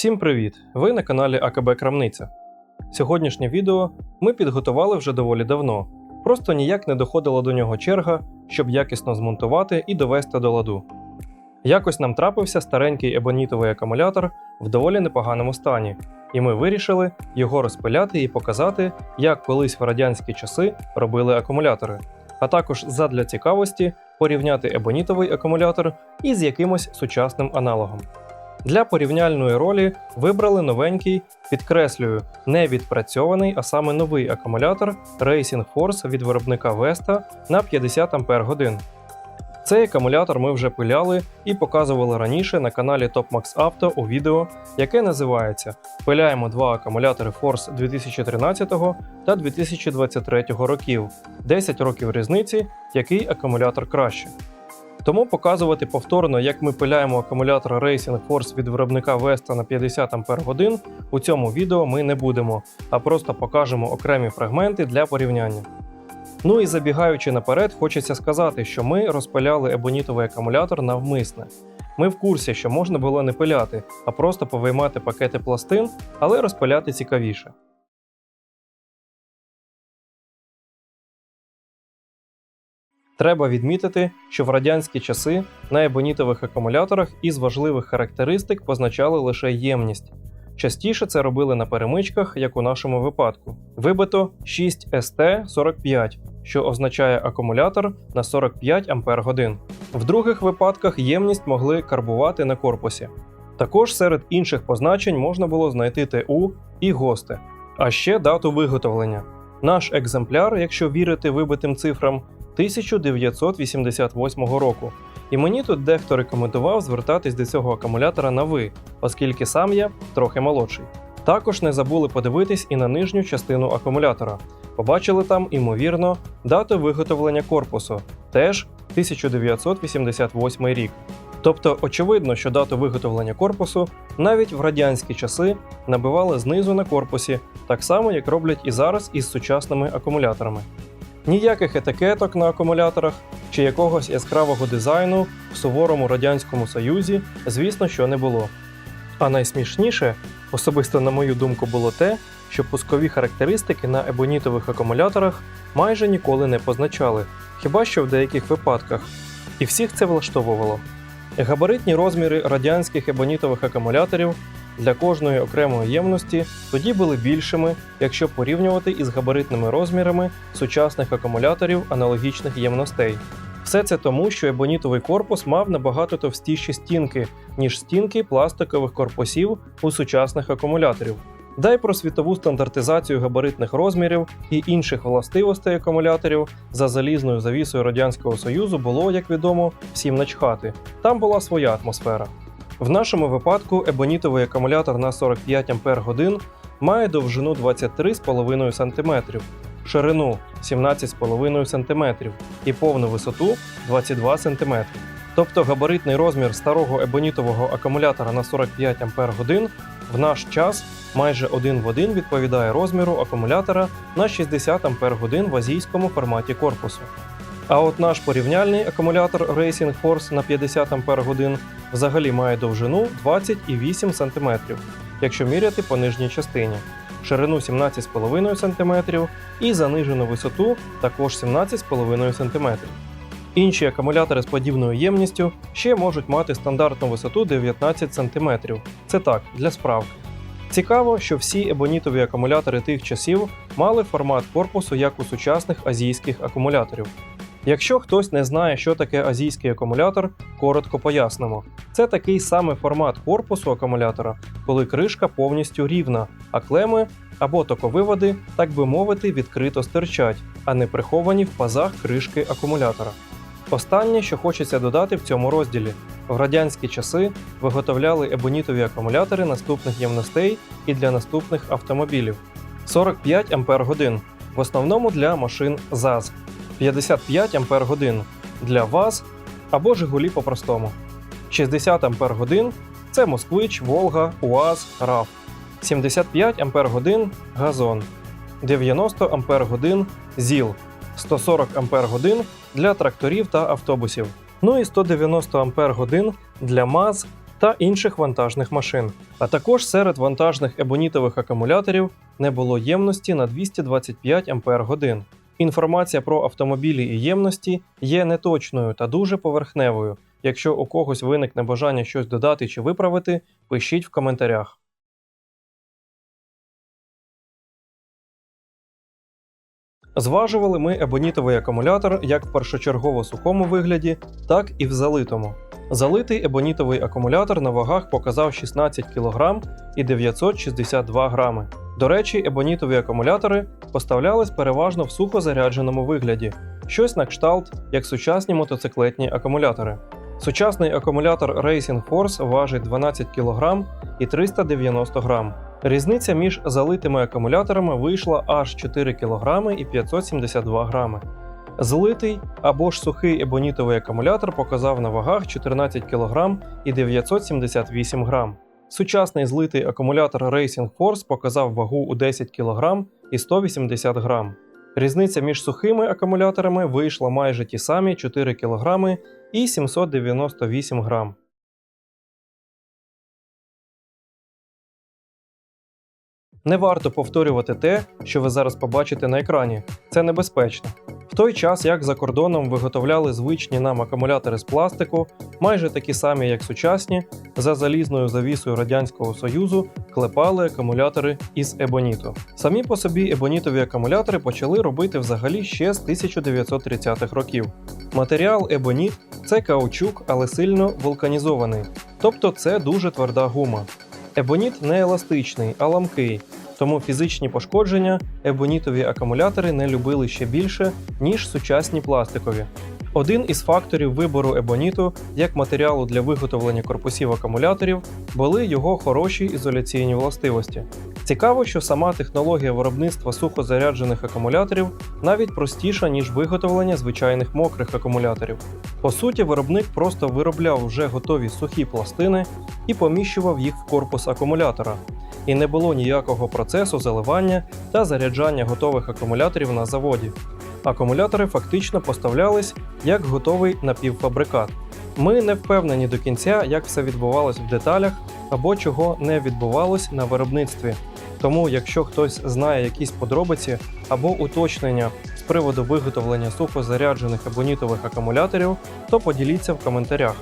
Всім привіт! Ви на каналі АКБ Крамниця. Сьогоднішнє відео ми підготували вже доволі давно, просто ніяк не доходила до нього черга, щоб якісно змонтувати і довести до ладу. Якось нам трапився старенький ебонітовий акумулятор в доволі непоганому стані, і ми вирішили його розпиляти і показати, як колись в радянські часи робили акумулятори, а також задля цікавості порівняти ебонітовий акумулятор із якимось сучасним аналогом. Для порівняльної ролі вибрали новенький, підкреслюю, не відпрацьований, а саме новий акумулятор Racing Force від виробника Vesta на 50 Ах. Цей акумулятор ми вже пиляли і показували раніше на каналі TopMax Auto у відео, яке називається Пиляємо два акумулятори Force 2013 та 2023 років, 10 років різниці, який акумулятор краще. Тому показувати повторно, як ми пиляємо акумулятор Racing Force від виробника Vesta на 50 Ах у цьому відео ми не будемо, а просто покажемо окремі фрагменти для порівняння. Ну і забігаючи наперед, хочеться сказати, що ми розпиляли ебонітовий акумулятор навмисне. Ми в курсі, що можна було не пиляти, а просто повиймати пакети пластин, але розпиляти цікавіше. Треба відмітити, що в радянські часи на ебонітових акумуляторах із важливих характеристик позначали лише ємність. Частіше це робили на перемичках, як у нашому випадку. Вибито 6ST45, що означає акумулятор на 45 Ах. В других випадках ємність могли карбувати на корпусі. Також серед інших позначень можна було знайти ТУ і ГОСТи, а ще дату виготовлення. Наш екземпляр, якщо вірити вибитим цифрам, 1988 року. І мені тут дехто рекомендував звертатись до цього акумулятора на ви, оскільки сам я трохи молодший. Також не забули подивитись і на нижню частину акумулятора. Побачили там, ймовірно, дату виготовлення корпусу, теж 1988 рік. Тобто, очевидно, що дату виготовлення корпусу навіть в радянські часи набивали знизу на корпусі, так само як роблять і зараз із сучасними акумуляторами. Ніяких етикеток на акумуляторах чи якогось яскравого дизайну в суворому радянському союзі, звісно, що не було. А найсмішніше, особисто на мою думку, було те, що пускові характеристики на ебонітових акумуляторах майже ніколи не позначали, хіба що в деяких випадках, і всіх це влаштовувало. Габаритні розміри радянських ебонітових акумуляторів для кожної окремої ємності тоді були більшими, якщо порівнювати із габаритними розмірами сучасних акумуляторів аналогічних ємностей. Все це тому, що ебонітовий корпус мав набагато товстіші стінки, ніж стінки пластикових корпусів у сучасних акумуляторів. Дай про світову стандартизацію габаритних розмірів і інших властивостей акумуляторів за залізною завісою Радянського Союзу було, як відомо, всім начхати. Там була своя атмосфера. В нашому випадку ебонітовий акумулятор на 45 Ах має довжину 23,5 см, ширину 17,5 см і повну висоту 22 см. Тобто габаритний розмір старого ебонітового акумулятора на 45 Ах в наш час майже один в один відповідає розміру акумулятора на 60 Ах в азійському форматі корпусу. А от наш порівняльний акумулятор Racing Force на 50 Ах взагалі має довжину 20,8 см, якщо міряти по нижній частині, ширину 17,5 см і занижену висоту також 17,5 см. Інші акумулятори з подібною ємністю ще можуть мати стандартну висоту 19 см. Це так, для справки. Цікаво, що всі ебонітові акумулятори тих часів мали формат корпусу як у сучасних азійських акумуляторів. Якщо хтось не знає, що таке азійський акумулятор, коротко пояснимо. Це такий самий формат корпусу акумулятора, коли кришка повністю рівна, а клеми або токовиводи, так би мовити, відкрито стирчать, а не приховані в пазах кришки акумулятора. Останнє, що хочеться додати в цьому розділі: в радянські часи виготовляли ебонітові акумулятори наступних ємностей і для наступних автомобілів: 45 Ах в основному для машин ЗАЗ, 55 Ах для ВАЗ або Жигулі по-простому, 60 Ах це Москвич, Волга, УАЗ, РАФ, 75 Ах газон, 90 Ах ЗІЛ, 140 Ах для тракторів та автобусів. Ну і 190 Ах для МАЗ, та інших вантажних машин. А також серед вантажних ебонітових акумуляторів не було ємності на 225 Ампер годин. Інформація про автомобілі і ємності є неточною та дуже поверхневою. Якщо у когось виникне бажання щось додати чи виправити, пишіть в коментарях. Зважували ми ебонітовий акумулятор як в першочергово сухому вигляді, так і в залитому. Залитий ебонітовий акумулятор на вагах показав 16 кг і 962 грами. До речі, ебонітові акумулятори поставлялись переважно в сухозарядженому вигляді, щось на кшталт, як сучасні мотоциклетні акумулятори. Сучасний акумулятор Racing Force важить 12 кг і 390 грам. Різниця між залитими акумуляторами вийшла аж 4 кг і 572 грами. Злитий або ж сухий ебонітовий акумулятор показав на вагах 14 кг і 978 грам. Сучасний злитий акумулятор Racing Force показав вагу у 10 кг і 180 грам. Різниця між сухими акумуляторами вийшла майже ті самі 4 кг і 798 грам. Не варто повторювати те, що ви зараз побачите на екрані. Це небезпечно. В той час, як за кордоном виготовляли звичні нам акумулятори з пластику, майже такі самі, як сучасні, за залізною завісою Радянського Союзу клепали акумулятори із ебоніту. Самі по собі ебонітові акумулятори почали робити взагалі ще з 1930-х років. Матеріал ебоніт це каучук, але сильно вулканізований, тобто це дуже тверда гума. Ебоніт не еластичний, а ламкий, тому фізичні пошкодження ебонітові акумулятори не любили ще більше, ніж сучасні пластикові. Один із факторів вибору ебоніту як матеріалу для виготовлення корпусів акумуляторів були його хороші ізоляційні властивості. Цікаво, що сама технологія виробництва сухозаряджених акумуляторів навіть простіша, ніж виготовлення звичайних мокрих акумуляторів. По суті, виробник просто виробляв вже готові сухі пластини і поміщував їх в корпус акумулятора. І не було ніякого процесу заливання та заряджання готових акумуляторів на заводі. Акумулятори фактично поставлялись як готовий напівфабрикат. Ми не впевнені до кінця, як все відбувалось в деталях або чого не відбувалось на виробництві. Тому, якщо хтось знає якісь подробиці або уточнення з приводу виготовлення сухозаряджених абонітових акумуляторів, то поділіться в коментарях.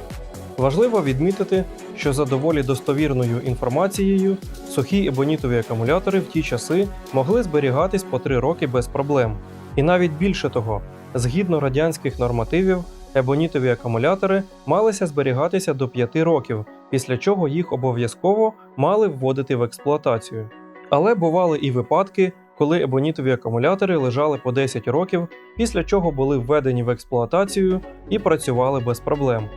Важливо відмітити, що за доволі достовірною інформацією сухі ебонітові акумулятори в ті часи могли зберігатись по 3 роки без проблем. І навіть більше того, згідно радянських нормативів, ебонітові акумулятори малися зберігатися до 5 років, після чого їх обов'язково мали вводити в експлуатацію. Але бували і випадки, коли ебонітові акумулятори лежали по 10 років, після чого були введені в експлуатацію і працювали без проблем.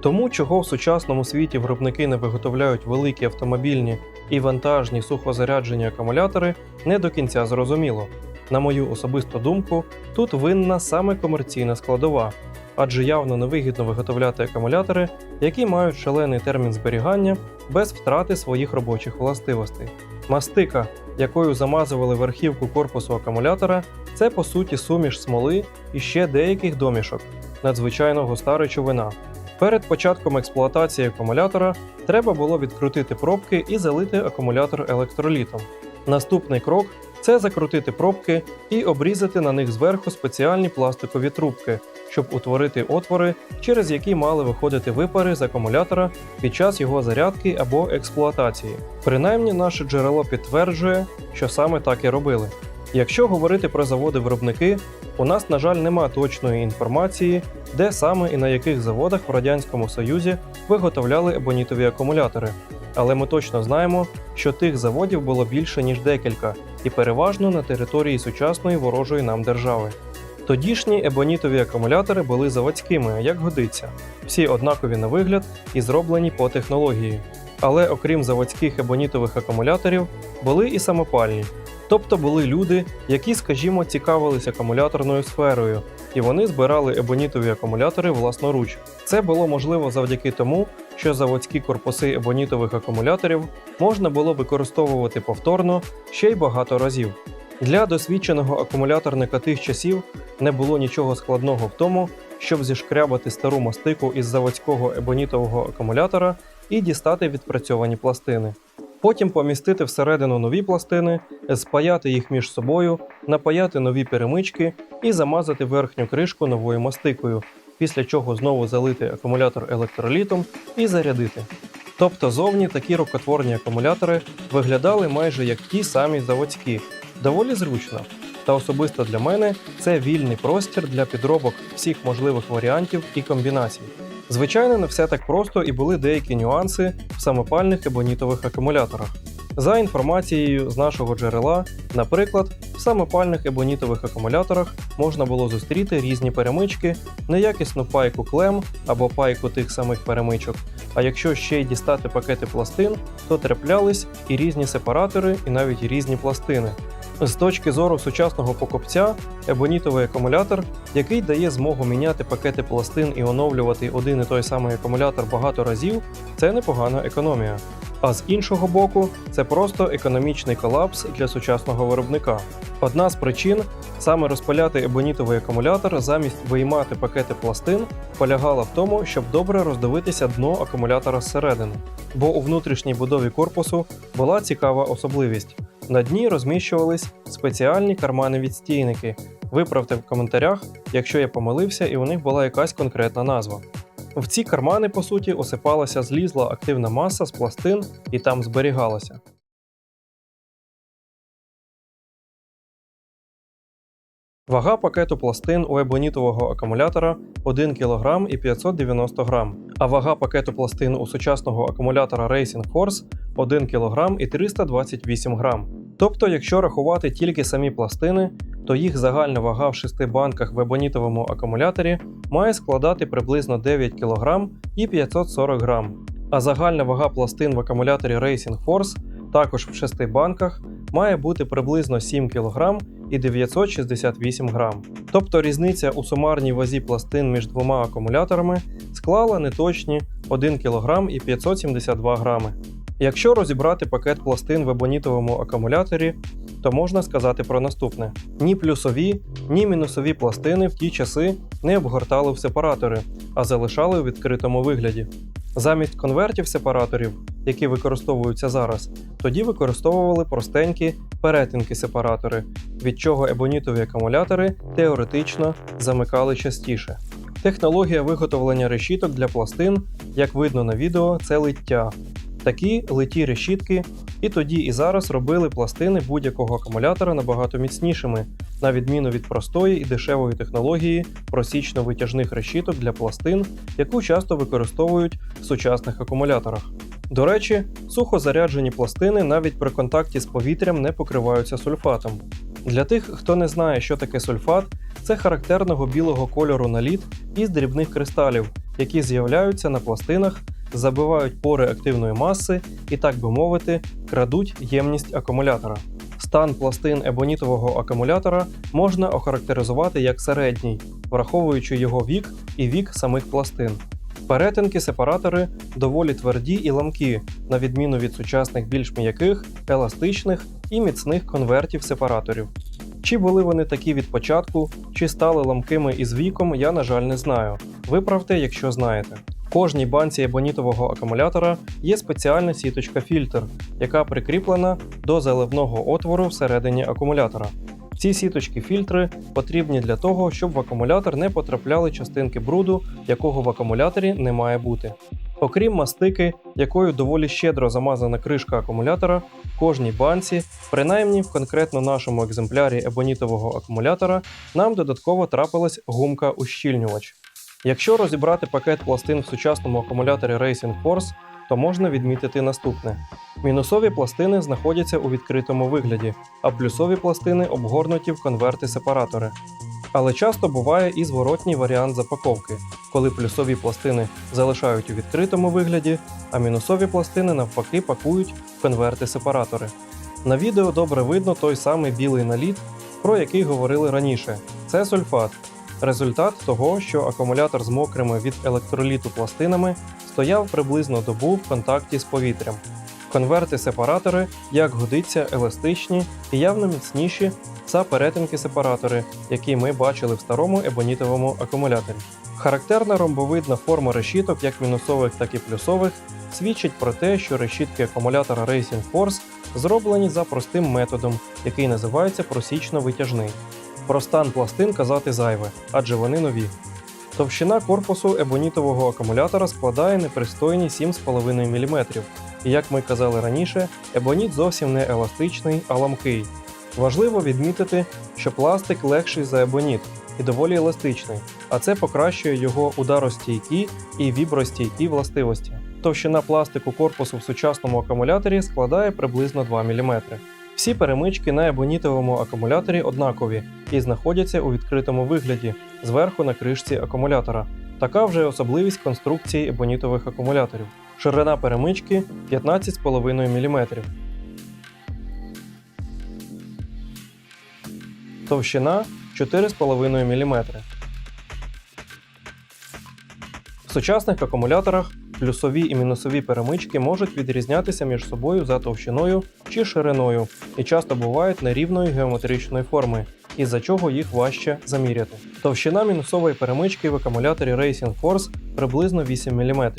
Тому, чого в сучасному світі виробники не виготовляють великі автомобільні і вантажні сухозаряджені акумулятори, не до кінця зрозуміло. На мою особисту думку, тут винна саме комерційна складова, адже явно невигідно виготовляти акумулятори, які мають шалений термін зберігання без втрати своїх робочих властивостей. Мастика, якою замазували верхівку корпусу акумулятора, це по суті суміш смоли і ще деяких домішок, надзвичайно густа речовина. Перед початком експлуатації акумулятора треба було відкрутити пробки і залити акумулятор електролітом. Наступний крок це закрутити пробки і обрізати на них зверху спеціальні пластикові трубки, щоб утворити отвори, через які мали виходити випари з акумулятора під час його зарядки або експлуатації. Принаймні, наше джерело підтверджує, що саме так і робили. Якщо говорити про заводи-виробники, у нас, на жаль, нема точної інформації, де саме і на яких заводах в Радянському Союзі виготовляли ебонітові акумулятори. Але ми точно знаємо, що тих заводів було більше ніж декілька, і переважно на території сучасної ворожої нам держави. Тодішні ебонітові акумулятори були заводськими, як годиться, всі однакові на вигляд і зроблені по технології. Але окрім заводських ебонітових акумуляторів, були і самопальні. Тобто були люди, які, скажімо, цікавились акумуляторною сферою, і вони збирали ебонітові акумулятори власноруч. Це було можливо завдяки тому, що заводські корпуси ебонітових акумуляторів можна було використовувати повторно ще й багато разів. Для досвідченого акумуляторника тих часів не було нічого складного в тому, щоб зішкрябати стару мастику із заводського ебонітового акумулятора і дістати відпрацьовані пластини. Потім помістити всередину нові пластини, спаяти їх між собою, напаяти нові перемички і замазати верхню кришку новою мастикою, після чого знову залити акумулятор електролітом і зарядити. Тобто зовні такі рукотворні акумулятори виглядали майже як ті самі заводські, доволі зручно. Та особисто для мене це вільний простір для підробок всіх можливих варіантів і комбінацій. Звичайно, не все так просто і були деякі нюанси в самопальних ебонітових акумуляторах. За інформацією з нашого джерела, наприклад, в самопальних ебонітових акумуляторах можна було зустріти різні перемички, неякісну пайку клем або пайку тих самих перемичок. А якщо ще й дістати пакети пластин, то траплялись і різні сепаратори, і навіть різні пластини. З точки зору сучасного покупця, ебонітовий акумулятор, який дає змогу міняти пакети пластин і оновлювати один і той самий акумулятор багато разів, це непогана економія. А з іншого боку, це просто економічний колапс для сучасного виробника. Одна з причин саме розпиляти ебонітовий акумулятор замість виймати пакети пластин полягала в тому, щоб добре роздивитися дно акумулятора зсередини. Бо у внутрішній будові корпусу була цікава особливість. На дні розміщувались спеціальні кармани відстійники. Виправте в коментарях, якщо я помилився і у них була якась конкретна назва. В ці кармани, по суті, осипалася злізла активна маса з пластин і там зберігалася. Вага пакету пластин у ебонітового акумулятора 1 кг і 590 г, а вага пакету пластин у сучасного акумулятора Racing Force 1 кг і 328 г. Тобто, якщо рахувати тільки самі пластини, то їх загальна вага в шести банках в ебонітовому акумуляторі має складати приблизно 9 кг і 540 г. А загальна вага пластин в акумуляторі Racing Force також в шести банках має бути приблизно 7 кг і 968 грам. Тобто різниця у сумарній вазі пластин між двома акумуляторами склала неточні 1 кг і 572 грами. Якщо розібрати пакет пластин в ебонітовому акумуляторі, то можна сказати про наступне: ні плюсові, ні мінусові пластини в ті часи не обгортали в сепаратори, а залишали у відкритому вигляді. Замість конвертів сепараторів, які використовуються зараз, тоді використовували простенькі перетинки-сепаратори, від чого ебонітові акумулятори теоретично замикали частіше. Технологія виготовлення решіток для пластин, як видно на відео, це лиття. Такі литі решітки і тоді і зараз робили пластини будь-якого акумулятора набагато міцнішими, на відміну від простої і дешевої технології просічно-витяжних решіток для пластин, яку часто використовують в сучасних акумуляторах. До речі, сухозаряджені пластини навіть при контакті з повітрям не покриваються сульфатом. Для тих, хто не знає, що таке сульфат, це характерного білого кольору наліт із дрібних кристалів, які з'являються на пластинах, забивають пори активної маси і, так би мовити, крадуть ємність акумулятора. Стан пластин ебонітового акумулятора можна охарактеризувати як середній, враховуючи його вік і вік самих пластин. Перетинки сепаратори доволі тверді і ламкі, на відміну від сучасних більш м'яких, еластичних і міцних конвертів сепараторів. Чи були вони такі від початку, чи стали ламкими із віком, я, на жаль, не знаю. Виправте, якщо знаєте. Кожній банці ебонітового акумулятора є спеціальна сіточка фільтр, яка прикріплена до заливного отвору всередині акумулятора. Ці сіточки фільтри потрібні для того, щоб в акумулятор не потрапляли частинки бруду, якого в акумуляторі не має бути. Окрім мастики, якою доволі щедро замазана кришка акумулятора, кожній банці, принаймні в конкретно нашому екземплярі ебонітового акумулятора, нам додатково трапилась гумка ущільнювач. Якщо розібрати пакет пластин в сучасному акумуляторі Racing Force, то можна відмітити наступне: мінусові пластини знаходяться у відкритому вигляді, а плюсові пластини обгорнуті в конверти-сепаратори. Але часто буває і зворотній варіант запаковки, коли плюсові пластини залишають у відкритому вигляді, а мінусові пластини навпаки пакують в конверти-сепаратори. На відео добре видно той самий білий наліт, про який говорили раніше. Це сульфат. Результат того, що акумулятор з мокрими від електроліту пластинами стояв приблизно добу в контакті з повітрям. Конверти-сепаратори, як годиться, еластичні і явно міцніші за перетинки-сепаратори, які ми бачили в старому ебонітовому акумуляторі. Характерна ромбовидна форма решіток, як мінусових, так і плюсових, свідчить про те, що решітки акумулятора Racing Force зроблені за простим методом, який називається просічно-витяжний. Про стан пластин казати зайве, адже вони нові. Товщина корпусу ебонітового акумулятора складає непристойні 7,5 мм. І як ми казали раніше, ебоніт зовсім не еластичний, а ламкий. Важливо відмітити, що пластик легший за ебоніт і доволі еластичний, а це покращує його ударостійкі і вібростійкі властивості. Товщина пластику корпусу в сучасному акумуляторі складає приблизно 2 мм. Всі перемички на ебонітовому акумуляторі однакові і знаходяться у відкритому вигляді зверху на кришці акумулятора. Така вже особливість конструкції ебонітових акумуляторів. Ширина перемички 15,5 мм. Товщина 4,5 мм. В сучасних акумуляторах плюсові і мінусові перемички можуть відрізнятися між собою за товщиною чи шириною і часто бувають нерівної геометричної форми, із-за чого їх важче заміряти. Товщина мінусової перемички в акумуляторі Racing Force приблизно 8 мм.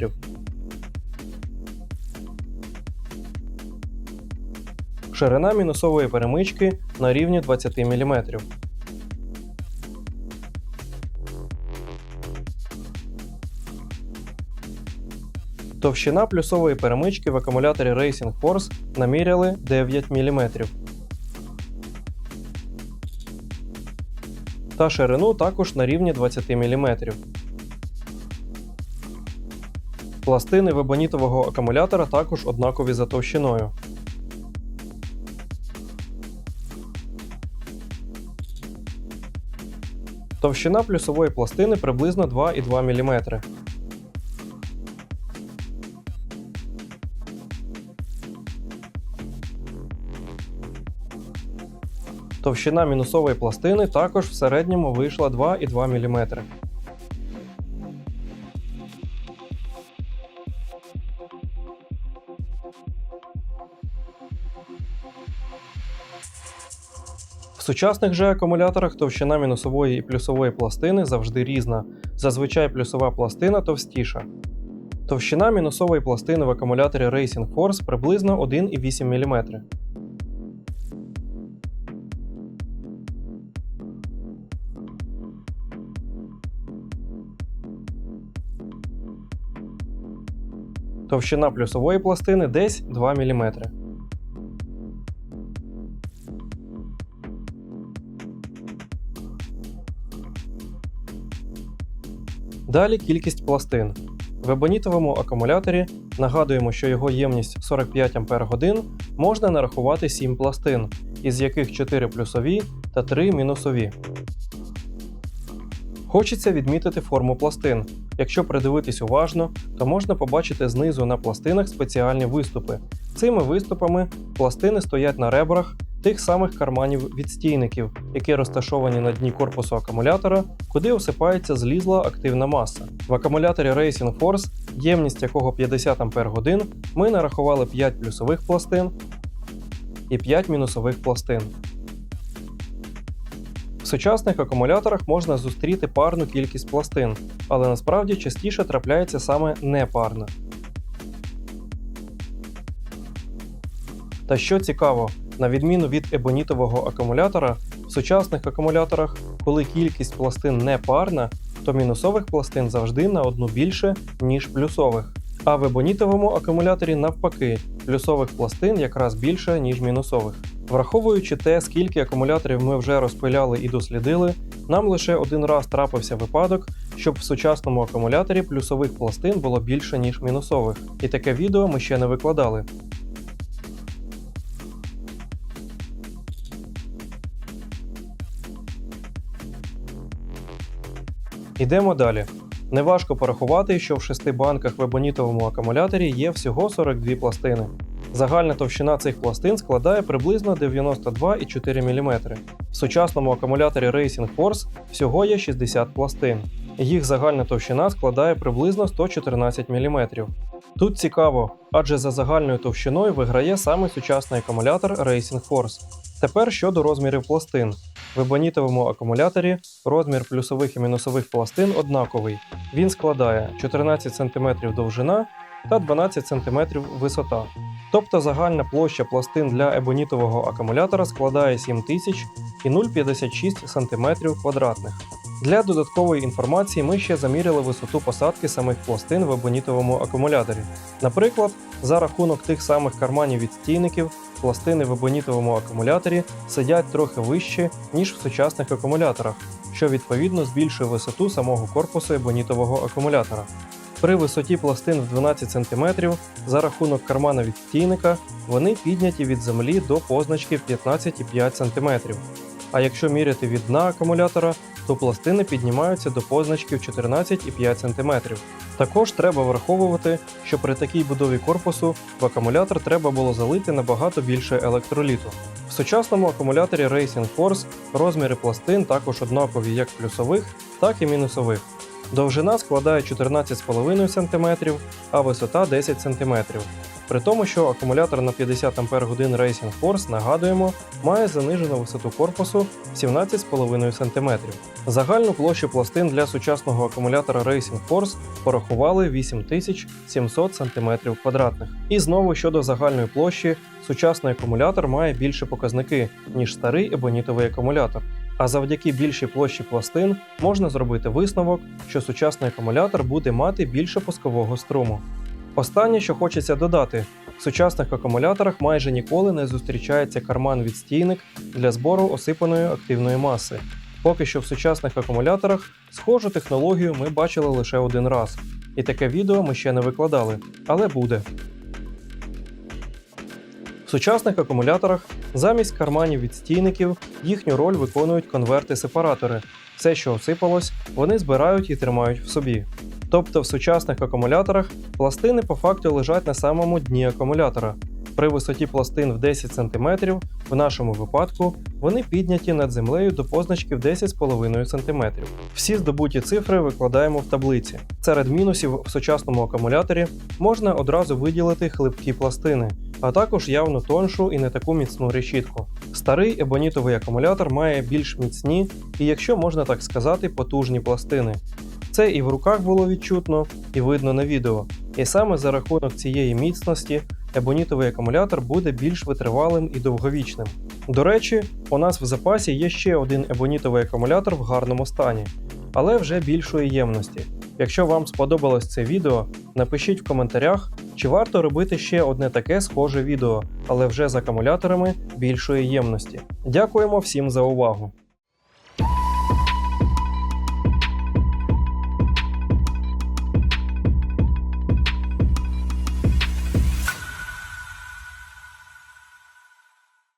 Ширина мінусової перемички на рівні 20 мм. Товщина плюсової перемички в акумуляторі Racing Force наміряли 9 мм. Та ширину також на рівні 20 мм. Пластини вебонітового акумулятора також однакові за товщиною. Товщина плюсової пластини приблизно 2,2 мм. Товщина мінусової пластини також в середньому вийшла 2,2 мм. В сучасних же акумуляторах товщина мінусової і плюсової пластини завжди різна. Зазвичай плюсова пластина товстіша. Товщина мінусової пластини в акумуляторі Racing Force приблизно 1,8 мм. Товщина плюсової пластини десь 2 мм. Далі кількість пластин. В ебонітовому акумуляторі нагадуємо, що його ємність 45 Ах можна нарахувати 7 пластин, із яких 4 плюсові та 3 мінусові. Хочеться відмітити форму пластин. Якщо придивитись уважно, то можна побачити знизу на пластинах спеціальні виступи. Цими виступами пластини стоять на ребрах тих самих карманів відстійників, які розташовані на дні корпусу акумулятора, куди осипається злізла активна маса. В акумуляторі Racing Force, ємність якого 50 Ах, ми нарахували 5 плюсових пластин і 5 мінусових пластин. Сучасних акумуляторах можна зустріти парну кількість пластин, але насправді частіше трапляється саме непарна. Та що цікаво, на відміну від ебонітового акумулятора, в сучасних акумуляторах, коли кількість пластин не парна, то мінусових пластин завжди на одну більше, ніж плюсових. А в ебонітовому акумуляторі навпаки, плюсових пластин якраз більше, ніж мінусових. Враховуючи те, скільки акумуляторів ми вже розпиляли і дослідили, нам лише один раз трапився випадок, щоб в сучасному акумуляторі плюсових пластин було більше, ніж мінусових. І таке відео ми ще не викладали. Ідемо далі. Неважко порахувати, що в шести банках в ебонітовому акумуляторі є всього 42 пластини. Загальна товщина цих пластин складає приблизно 92,4 мм. В сучасному акумуляторі Racing Force всього є 60 пластин. Їх загальна товщина складає приблизно 114 мм. Тут цікаво, адже за загальною товщиною виграє саме сучасний акумулятор Racing Force. Тепер щодо розмірів пластин. В ебонітовому акумуляторі розмір плюсових і мінусових пластин однаковий. Він складає 14 см довжина та 12 см висота. Тобто загальна площа пластин для ебонітового акумулятора складає 7000 і 0,56 см квадратних. Для додаткової інформації ми ще заміряли висоту посадки самих пластин в ебонітовому акумуляторі. Наприклад, за рахунок тих самих карманів від стійників, пластини в ебонітовому акумуляторі сидять трохи вище, ніж в сучасних акумуляторах, що відповідно збільшує висоту самого корпусу ебонітового акумулятора. При висоті пластин в 12 см за рахунок кармана від стійника вони підняті від землі до позначки 15,5 см. А якщо міряти від дна акумулятора, то пластини піднімаються до позначки 14,5 см. Також треба враховувати, що при такій будові корпусу в акумулятор треба було залити набагато більше електроліту. В сучасному акумуляторі Racing Force розміри пластин також однакові як плюсових, так і мінусових. Довжина складає 14,5 см, а висота 10 см. При тому, що акумулятор на 50 Ах Racing Force, нагадуємо, має занижену висоту корпусу 17,5 см. Загальну площу пластин для сучасного акумулятора Racing Force порахували 8700 см квадратних. І знову щодо загальної площі, сучасний акумулятор має більше показники, ніж старий ебонітовий акумулятор. А завдяки більшій площі пластин можна зробити висновок, що сучасний акумулятор буде мати більше пускового струму. Останнє, що хочеться додати, в сучасних акумуляторах майже ніколи не зустрічається карман відстійник для збору осипаної активної маси. Поки що в сучасних акумуляторах схожу технологію ми бачили лише один раз, і таке відео ми ще не викладали, але буде. В сучасних акумуляторах замість карманів відстійників їхню роль виконують конверти-сепаратори. Все, що осипалось, вони збирають і тримають в собі. Тобто в сучасних акумуляторах пластини по факту лежать на самому дні акумулятора. При висоті пластин в 10 см, в нашому випадку, вони підняті над землею до позначки в 10,5 см. Всі здобуті цифри викладаємо в таблиці. Серед мінусів в сучасному акумуляторі можна одразу виділити хлипкі пластини, а також явно тоншу і не таку міцну решітку. Старий ебонітовий акумулятор має більш міцні і, якщо можна так сказати, потужні пластини. Це і в руках було відчутно, і видно на відео. І саме за рахунок цієї міцності ебонітовий акумулятор буде більш витривалим і довговічним. До речі, у нас в запасі є ще один ебонітовий акумулятор в гарному стані, але вже більшої ємності. Якщо вам сподобалось це відео, напишіть в коментарях, чи варто робити ще одне таке схоже відео, але вже з акумуляторами більшої ємності. Дякуємо всім за увагу!